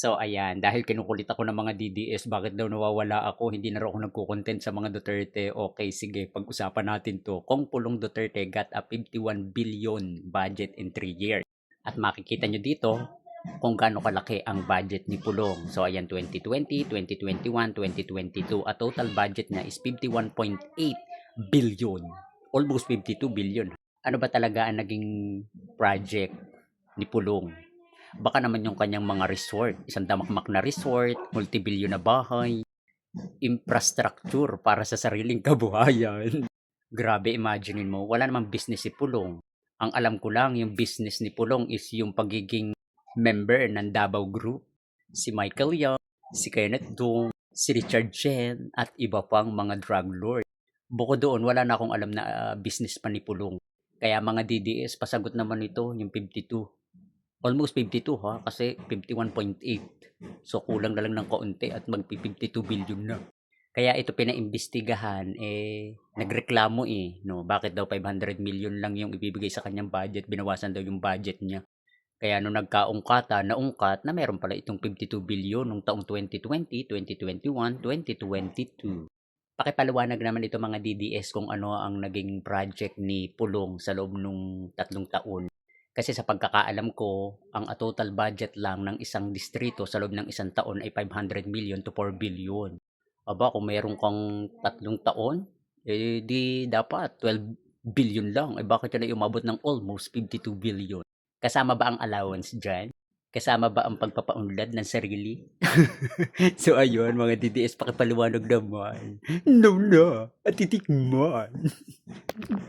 So ayan, dahil kinukulit ako ng mga DDS, bakit daw nawawala ako, hindi na raw ako nagko-content sa mga Duterte. Okay, sige, pag-usapan natin to. Kung Pulong Duterte got a 51 billion budget in 3 years. At makikita nyo dito kung gaano kalaki ang budget ni Pulong. So ayan, 2020, 2021, 2022. A total budget niya is 51.8 billion. Almost 52 billion. Ano ba talaga ang naging project ni Pulong? Baka naman yung kanyang mga resort, isang damakmak na resort, multibilyon na bahay, infrastructure para sa sariling kabuhayan. Grabe, imaginein mo, wala namang business si Pulong. Ang alam ko lang, yung business ni Pulong is yung pagiging member ng Davao Group. Si Michael Young, si Kenneth Dong, si Richard Chen, at iba pang mga drug lord. Bukod doon, wala na akong alam na ah, business pa ni Pulong. Kaya mga DDS, pasagot naman ito, yung 52 almost 52 ha? Kasi 51.8 so kulang na lang ng kaunti at magpi 52 billion na. Kaya ito pinaimbestigahan eh nagreklamo eh no? Bakit daw 500 million lang yung ibibigay sa kanyang budget? Binawasan daw yung budget niya. Kaya nung nagkaungkata naungkat na meron pala itong 52 billion nung taong 2020 2021 2022 Pakipaliwanag naman ito mga DDS kung ano ang naging project ni Pulong sa loob nung tatlong taon kasi sa pagkakaalam ko, ang a total budget lang ng isang distrito sa loob ng isang taon ay 500 million to 4 billion. Aba, kung mayroon kang tatlong taon, eh di dapat 12 billion lang. Eh bakit yun ay umabot ng almost 52 billion? Kasama ba ang allowance dyan? Kasama ba ang pagpapaunlad ng sarili? so ayun, mga DDS, pakipaliwanag naman. No na, at titikman.